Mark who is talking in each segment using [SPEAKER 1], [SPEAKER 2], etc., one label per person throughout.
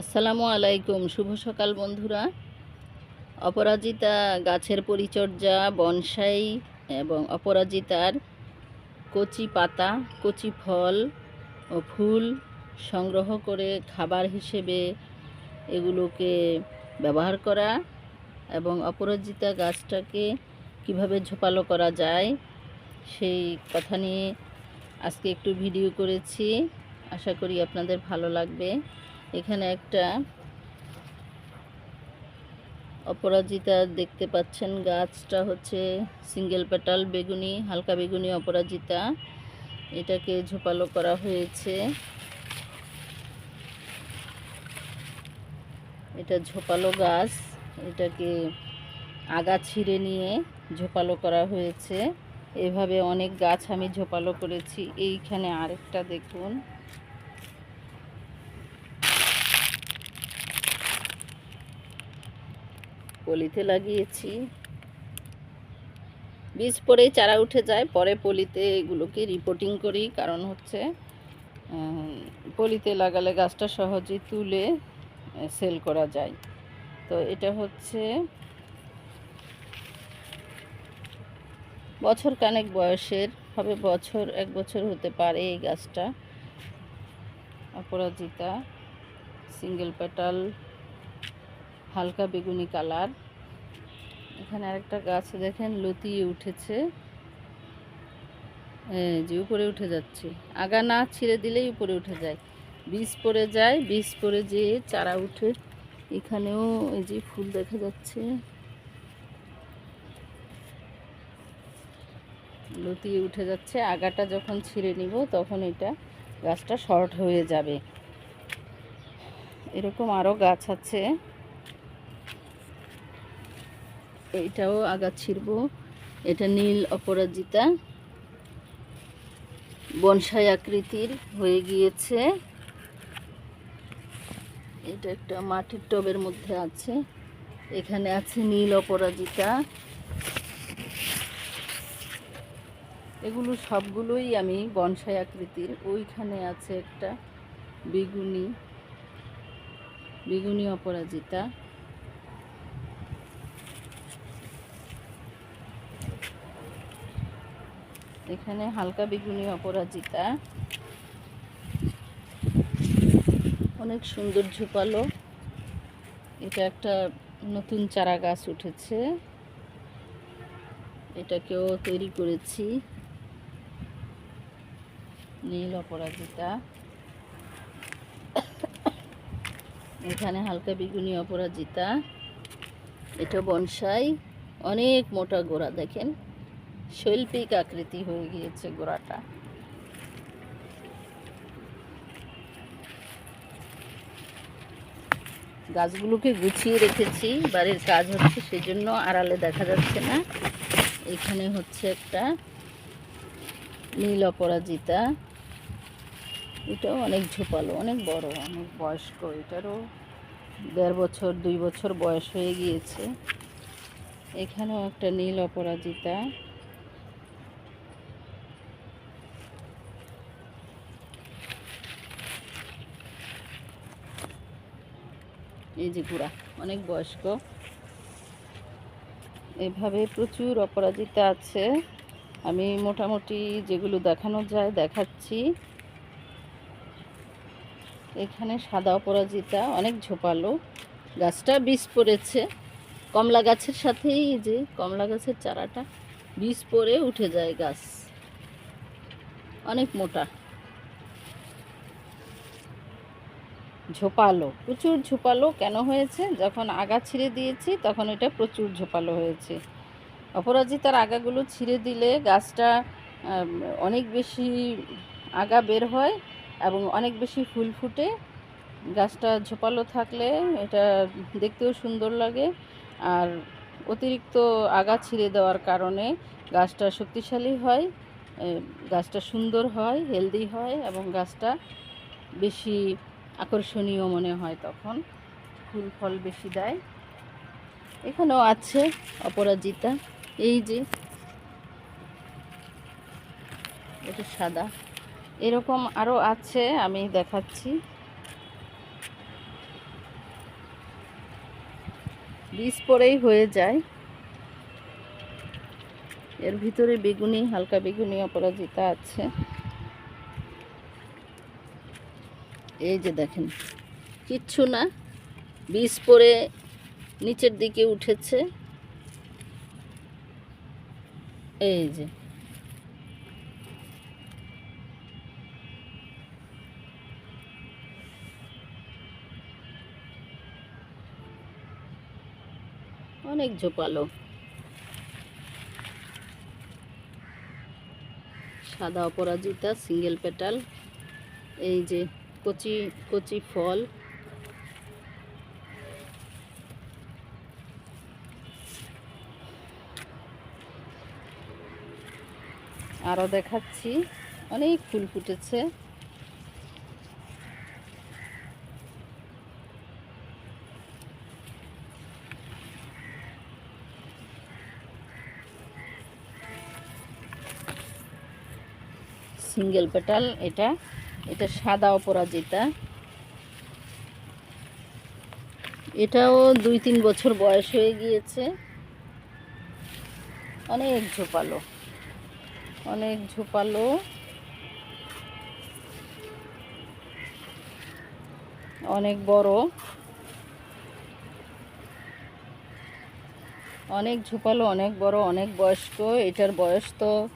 [SPEAKER 1] আসসালামু আলাইকুম, শুভ সকাল বন্ধুরা। অপরাজিতা গাছের পরিচর্যা, বনসাই এবং অপরাজিতার কচি পাতা, কচি ফল ও ফুল সংগ্রহ করে খাবার হিসেবে এগুলোকে ব্যবহার করা এবং অপরাজিতা গাছটাকে কীভাবে ঝোপালো করা যায় সেই কথা নিয়ে আজকে একটু ভিডিও করেছি। আশা করি আপনাদের ভালো লাগবে। এখানে একটা অপরাজিতা দেখতে পাচ্ছেন। গাছটা হচ্ছে সিঙ্গেল পেটাল বেগুনি, হালকা বেগুনি অপরাজিতা। এটাকে ঝোপালো করা হয়েছে। এটা ঝোপালো গাছ। এটাকে আগা ছিঁড়ে নিয়ে ঝোপালো করা হয়েছে। এভাবে অনেক গাছ আমি ঝোপালো করেছি। এইখানে আরেকটা দেখুন। পলিতে লাগিয়েছি। বীজ পরেই চারা উঠে যায়, পরে পলিতে এগুলোকে রিপোর্টিং করি, কারণ হচ্ছে পলিতে লাগালে গাছটা সহজেই তুলে সেল করা যায়। তো এটা হচ্ছে, বছর কানেক বয়সের, হবে বছর, এক বছর হতে পারে এই গাছটা। অপরাজিতা সিঙ্গেল পেটাল হালকা বেগুনি কালার এখানে আরেকটা গাছ দেখেন লতিয়ে উঠেছে। যে উপরে উঠে যাচ্ছে। আগা না ছিঁড়ে দিলেই উপরে উঠে যায়। বীজ পড়ে যায়, বীজ পড়ে যেয়ে চারা উঠে। এখানেও এই যে ফুল দেখা যাচ্ছে। লতিয়ে উঠে যাচ্ছে। আগাটা যখন ছিঁড়ে নিব, তখন এটা গাছটা শর্ট হয়ে যাবে। এরকম আরও গাছ আছে। এইটাও আগা ছিড়ব। এটা নীল অপরাজিতা। বনসাই আকৃতির হয়ে গিয়েছে। এটা একটা মাটির টবের মধ্যে আছে। এখানে আছে নীল অপরাজিতা। এগুলো সবগুলোই আমি বনসাই আকৃতির। ওইখানে আছে একটা বেগুনি। বেগুনি অপরাজিতা। এখানে হালকা বেগুনি অপরাজিতা। অনেক সুন্দর ঝোপালো। এটা একটা নতুন চারা গাছ উঠেছে। এটাকেও তৈরি করেছি। নীল অপরাজিতা। এখানে হালকা বেগুনি অপরাজিতা। এটা বনসাই। অনেক মোটা গোড়া, দেখেন। শৈল্পিক আকৃতি হয়ে গিয়েছে গোড়াটা। গাছগুলোকে গুছিয়ে রেখেছি, বাড়ির কাজ হচ্ছে সেজন্য আড়ালে দেখা যাচ্ছে না। এখানে হচ্ছে একটা নীল অপরাজিতা। এটাও অনেক ঝোপালো, অনেক বড়, অনেক বয়স্ক, এটারও দেড় বছর, দুই বছর বয়স হয়ে গিয়েছে। এখানেও একটা নীল অপরাজিতা। এই যে গুড়া, অনেক বয়স্ক। এভাবে প্রচুর অপরাজিতা আছে। আমি মোটামুটি যেগুলো দেখানো যায় দেখাচ্ছি। এখানে সাদা অপরাজিতা, অনেক ঝোপালো। গাছটা বীজ পড়েছে। কমলা গাছের সাথেই যে কমলা গাছের চারাটা বীজ পড়ে উঠে যায় গাছ। অনেক মোটা। ঝোপালো। প্রচুর ঝোপালো কেন হয়েছে? যখন আগা ছিঁড়ে দিয়েছি, তখন এটা প্রচুর ঝোপালো হয়েছে। অপরাজিতার আগাগুলো ছিঁড়ে দিলে গাছটা অনেক বেশি আগা বের হয় এবং অনেক বেশি ফুল ফুটে। গাছটা ঝোপালো থাকলে এটা দেখতেও সুন্দর লাগে। আর অতিরিক্ত আগা ছিঁড়ে দেওয়ার কারণে গাছটা শক্তিশালী হয় গাছটা সুন্দর হয়, হেলদি হয় এবং গাছটা বেশি আকর্ষণীয় মনে হয় তখন। ফুল ফল বেশি দেয়। এখানেও আছে অপরাজিতা। এই যে। এটা সাদা। এরকম আরও আছে, আমি দেখাচ্ছি। বীজ পরেই হয়ে যায়। এর ভিতরে বেগুনি, হালকা বেগুনি অপরাজিতা আছে। এই যে দেখেন, কিচ্ছু না, বীজ পরে নিচের দিকে উঠেছে। এই যে। অনেক ঝোপালো। সাদা অপরাজিতা সিঙ্গেল পেটাল এই যে। কচি কচি ফল। আরও দেখাচ্ছি। অনেক ফুল ফুটেছে। সিঙ্গেল পেটাল এটা। এটা সাদা অপরাজিতা। এটাও দুই তিন বছর বয়স হয়ে গিয়েছে। অনেক ঝোপালো। অনেক ঝোপালো। অনেক বড়। অনেক ঝোপালো, অনেক বড়, অনেক বয়স্ক। এটার বয়স তো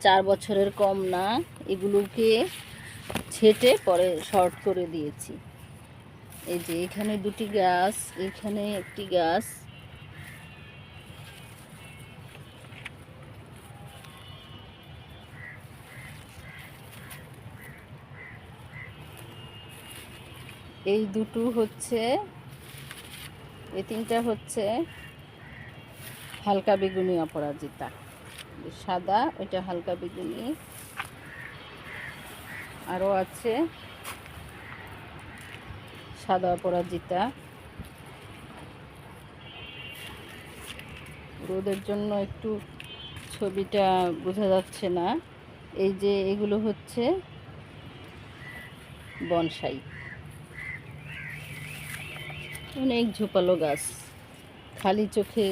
[SPEAKER 1] চার বছরের কম না। এগুলোকে ছেটে পরে শর্ট করে দিয়েছি। এই যে এখানে দুটি গাছ এখানে একটি গাছ এই দুটো হচ্ছে, এই তিনটা হচ্ছে হালকা বেগুনি অপরাজিতা। সাদা, ওইটা হালকা বেগুনি। আরও আছে। সাদা অপরাজিতা রোদের জন্য একটু ছবিটা বোঝা যাচ্ছে না। এই যে এগুলো হচ্ছে বনসাই। অনেক ঝোপালো গাছ। খালি চোখে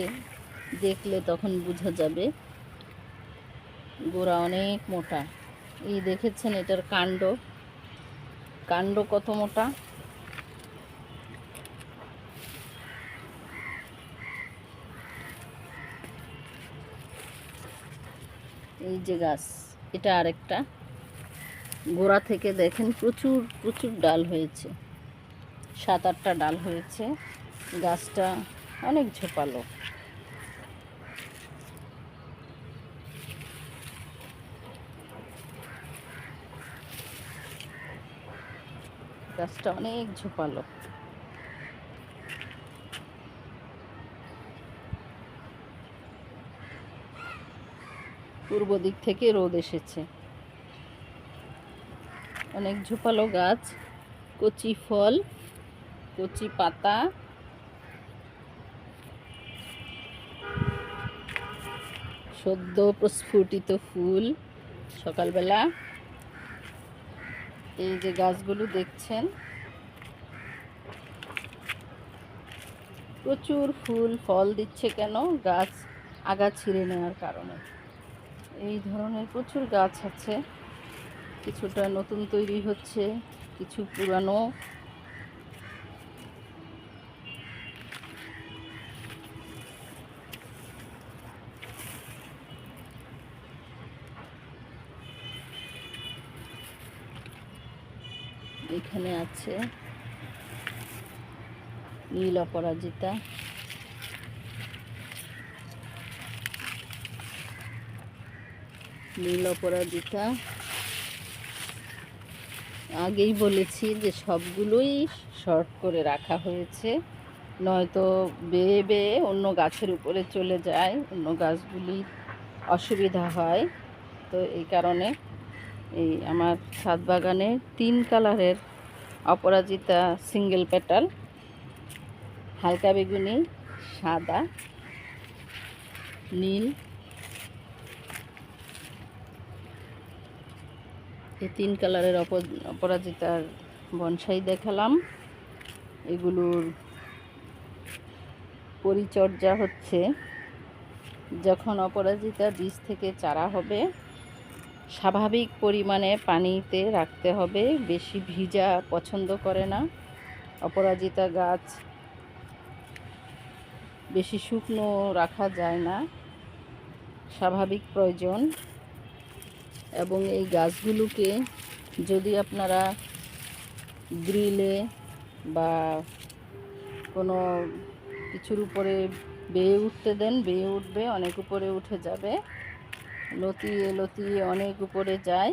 [SPEAKER 1] দেখলে তখন বোঝা যাবে। গোড়া অনেক মোটা। এই দেখেছেন এটার কাণ্ড। কাণ্ড কত মোটা? এই যে গাছ, এটা আরেকটা। গোড়া থেকে দেখেন প্রচুর প্রচুর ডাল হয়েছে। সাত আটটা ডাল হয়েছে। গাছটা অনেক ঝোপালো। গাছটা অনেক ঝোপালো। পূর্ব দিক থেকে রোদ এসেছে। অনেক ঝোপালো গাছ, কচি ফল, কচি পাতা। সদ্য প্রস্ফুটিত ফুল সকালবেলা। এই যে গাছগুলো দেখছেন, প্রচুর ফুল, ফল দিচ্ছে কেন? গাছ আগা ছিঁড়ে নেওয়ার কারণে। এই ধরনের প্রচুর গাছ আছে। কিছুটা নতুন তৈরি হচ্ছে, কিছু পুরানো এখানে আছে নীল অপরাজিতা। নীল অপরাজিতা। আগেই বলেছি যে সবগুলোই শর্ট করে রাখা হয়েছে। নয়তো বেয়ে বেয়ে অন্য গাছের উপরে চলে যায়, অন্য গাছগুলি অসুবিধা হয়। তো এই কারণে এই আমার ছাদ বাগানে তিন কালারের অপরাজিতা সিঙ্গেল পেটাল, হালকা বেগুনি, সাদা, নীল। এই তিন কালারের অপ- অপরাজিতার বনসাই দেখালাম। এগুলোর পরিচর্যা হচ্ছে যখন অপরাজিতা বীজ থেকে চারা হবে স্বাভাবিক পরিমাণে পানিতে রাখতে হবে। বেশি ভিজা পছন্দ করে না। অপরাজিতা গাছ বেশি শুকনো রাখা যায় না। স্বাভাবিক প্রয়োজন। এবং এই গাছগুলোকে যদি আপনারা গ্রিলে বা কোনো কিছুর উপরে বেয়ে উঠতে দেন, বেয়ে উঠবে, অনেক উপরে উঠে যাবে। লতিয়ে লতিয়ে অনেক উপরে যায়।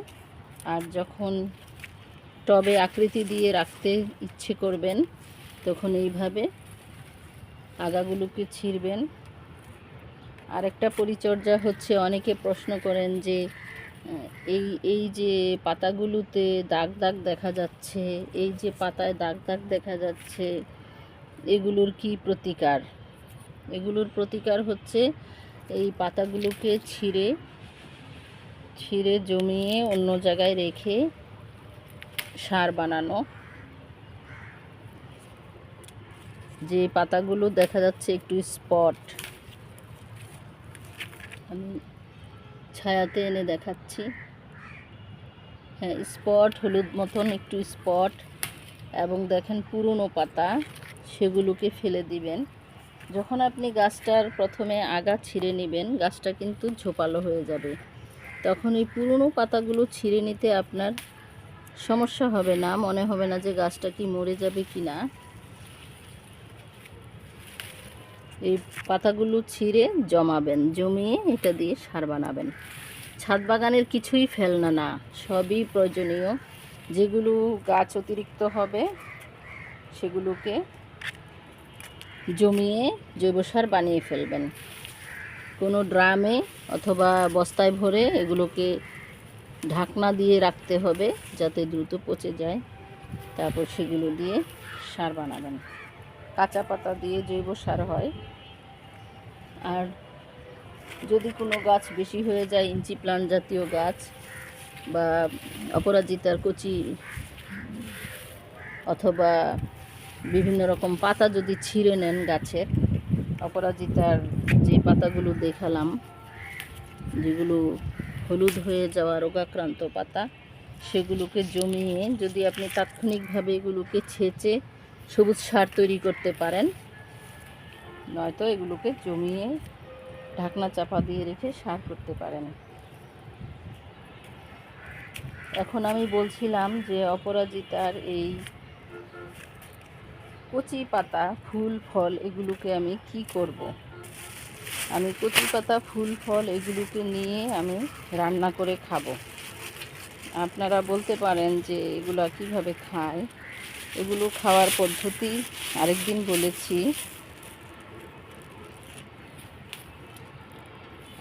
[SPEAKER 1] আর যখন টবে আকৃতি দিয়ে রাখতে ইচ্ছে করবেন, তখন এইভাবে আগাগুলোকে ছিঁড়বেন। আরেকটা পরিচর্যা হচ্ছে, অনেকে প্রশ্ন করেন যে এই এই যে পাতাগুলোতে দাগ দাগ দেখা যাচ্ছে, এই যে পাতায় দাগ দাগ দেখা যাচ্ছে, এগুলোর কি প্রতিকার? এগুলোর প্রতিকার হচ্ছে, এই পাতাগুলোকে ছিঁড়ে ছিঁড়ে জমিয়ে অন্য জায়গায় রেখে সার বানানো। যে পাতাগুলো দেখা যাচ্ছে একটু স্পট। আমি ছায়াতে এনে দেখাচ্ছি। হ্যাঁ স্পট, হলুদ মতন একটু স্পট। এবং দেখেন পুরনো পাতা, সেগুলোকে ফেলে দিবেন। যখন আপনি গাছটার প্রথমে আগা ছিঁড়ে নেবেন, গাছটা কিন্তু ঝোপালো হয়ে যাবে। তখন এই পুরনো পাতাগুলো ছিঁড়ে নিতে আপনার সমস্যা হবে না, মনে হবে না যে গাছটা কি মরে যাবে কি না। এই পাতাগুলো ছিঁড়ে জমাবেন, জমিয়ে এটা দিয়ে সার বানাবেন। ছাদ বাগানের কিছুই ফেলনা না, সবই প্রয়োজনীয়। যেগুলো গাছ অতিরিক্ত হবে, সেগুলোকে জমিয়ে জৈব সার বানিয়ে ফেলবেন। কোনো ড্রামে অথবা বস্তায় ভরে এগুলোকে ঢাকনা দিয়ে রাখতে হবে যাতে দ্রুত পচে যায়। তারপর সেগুলো দিয়ে সার বানাবেন। কাঁচা পাতা দিয়ে জৈব সার হয়। আর যদি কোনো গাছ বেশি হয়ে যায়, ইঞ্চি প্লান্ট জাতীয় গাছ বা অপরাজিতার কচি অথবা বিভিন্ন রকম পাতা যদি ছিঁড়ে নেন গাছের, অপরাজিতার যে পাতাগুলো দেখালাম, যেগুলো হলুদ হয়ে যাওয়া রোগাক্রান্ত পাতা, সেগুলোকে জমিয়ে যদি আপনি তাৎক্ষণিকভাবে এগুলোকে ছেঁচে সবুজ সার তৈরি করতে পারেন, নয়তো এগুলোকে জমিয়ে ঢাকনা চাপা দিয়ে রেখে সার করতে পারেন এখন আমি বলছিলাম যে অপরাজিতার এই কচি পাতা, ফুল, ফল, এগুলোকে আমি কি করব। আমি কচি পাতা, ফুল, ফল এগুলোকে নিয়ে আমি রান্না করে খাব। আপনারা বলতে পারেন যে এগুলো কীভাবে খায়। এগুলো খাওয়ার পদ্ধতি আরেকদিন বলেছি।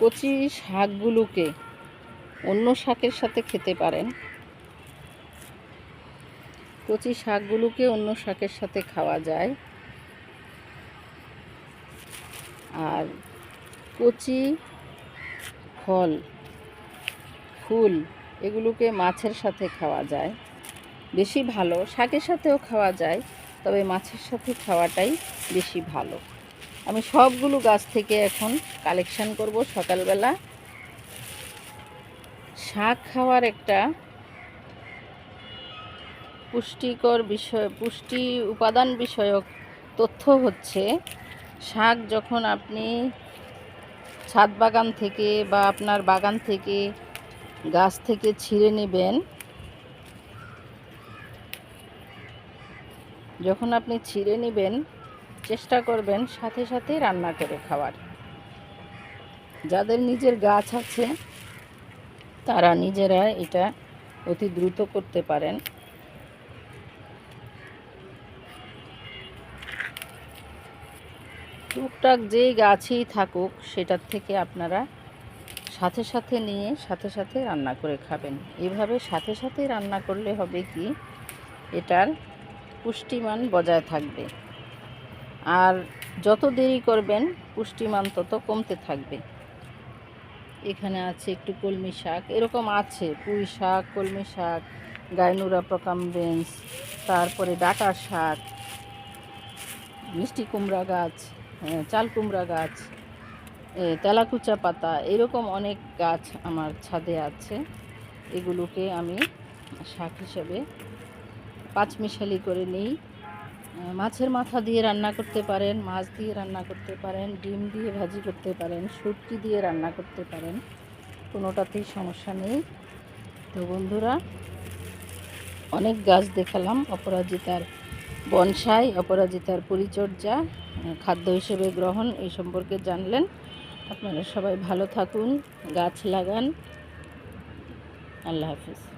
[SPEAKER 1] কচি শাকগুলোকে অন্য শাকের সাথে খেতে পারেন। কচি শাকগুলোকে অন্য শাকের সাথে খাওয়া যায়। আর কচি ফল, ফুল, এগুলোকে মাছের সাথে খাওয়া যায়। বেশি ভালো, শাকের সাথেও খাওয়া যায়, তবে মাছের সাথে খাওয়াটাই বেশি ভালো। আমি সবগুলো গাছ থেকে এখন কালেকশান করব সকালবেলা। শাক খাওয়ার একটা পুষ্টিকর বিষয়, পুষ্টি উপাদান বিষয়ক তথ্য হচ্ছে, শাক যখন আপনি ছাদ বাগান থেকে বা আপনার বাগান থেকে গাছ থেকে ছিঁড়ে নেবেন। যখন আপনি ছিঁড়ে নেবেন, চেষ্টা করবেন সাথে সাথে রান্না করে খাওয়ার। যাদের নিজের গাছ আছে, তারা নিজেরা এটা অতি দ্রুত করতে পারেন। টুকটাক যেই গাছই থাকুক, সেটার থেকে আপনারা সাথে সাথে নিয়ে, সাথে সাথে রান্না করে খাবেন। এভাবে সাথে সাথে রান্না করলে হবে কি, এটার পুষ্টিমান বজায় থাকবে। আর যত দেরি করবেন, পুষ্টিমান তত কমতে থাকবে। এখানে আছে একটু কলমি শাক, এরকম আছে, পুঁই শাক, কলমি শাক, গাইনুরা প্রকামবেন্স তারপরে ডাটা শাক, মিষ্টি কুমড়া গাছ চাল কুমড়া গাছ তেলাকুচা পাতা, এরকম অনেক গাছ আমার ছাদে আছে। এগুলোকে আমি শাক হিসেবে পাঁচমিশালি করে নিই। মাছের মাথা দিয়ে রান্না করতে পারেন, মাছ দিয়ে রান্না করতে পারেন, ডিম দিয়ে ভাজি করতে পারেন, সুটকি দিয়ে রান্না করতে পারেন, কোনোটাতেই সমস্যা নেই। তো বন্ধুরা, অনেক গাছ দেখালাম, অপরাজিতার বনসাই, অপরাজিতার পরিচর্যা। খাদ্য হিসেবে গ্রহণ এই সম্পর্কে জানলেন। আপনারা সবাই ভালো থাকুন গাছ লাগান। আল্লাহ হাফিজ।